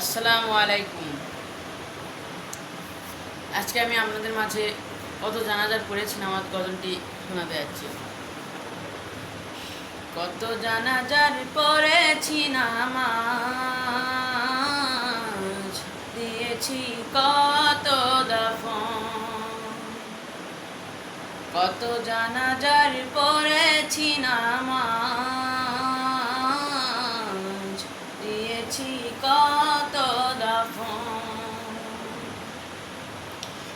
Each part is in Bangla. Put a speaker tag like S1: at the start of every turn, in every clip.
S1: আসসালামু আলাইকুম। আজকে আমি আপনাদের মাঝে কত জানাজার পড়েছি, নামাজ গজলটি শোনাতে যাচ্ছি। কত জানাজার পড়েছি, নামাজ দিয়েছি, কত দফন। কত জানাজার পড়েছি, নামাজ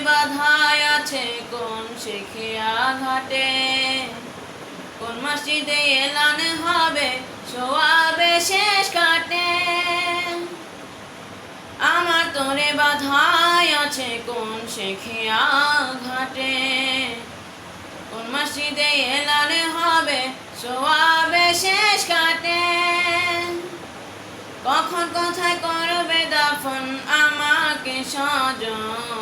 S1: বাধায় আছে কোন শেখে আঘাটে কোন মসজিদে এলান হবে, সোয়াবে শেষ কাটে? আমার তোরে বাধায় আছে কোন শেখে আঘাটে কোন মসজিদে এলান হবে, সোয়াবে শেষ কাটে? কখন কোথায় করবে দাফন আমাকে সজন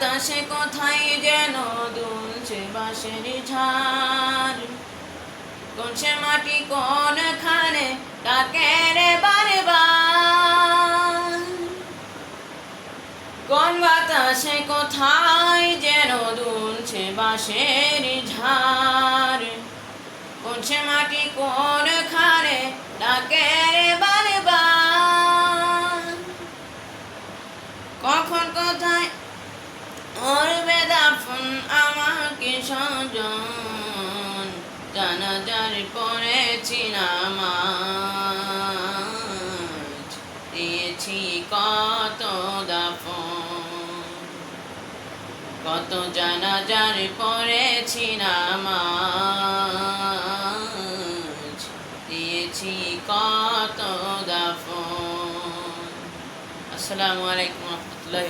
S1: বাতাসে কোথায় যেন দুলছে বাঁশের ঝাড় কোন সে মাটি, কোন খানে ডাকে রে বারবার? কোন বাতাসে কোথায় যেন দুলছে বাঁশের ঝাড় কোন সে মাটি, কোন খানে ডাকে রে বারবার? দিয়েছি কত দাফন। কত জানাজার পড়েছি নামাজ। দিয়েছি কত দাফন। আসসালামু আলাইকুম রহমতুল্লাহ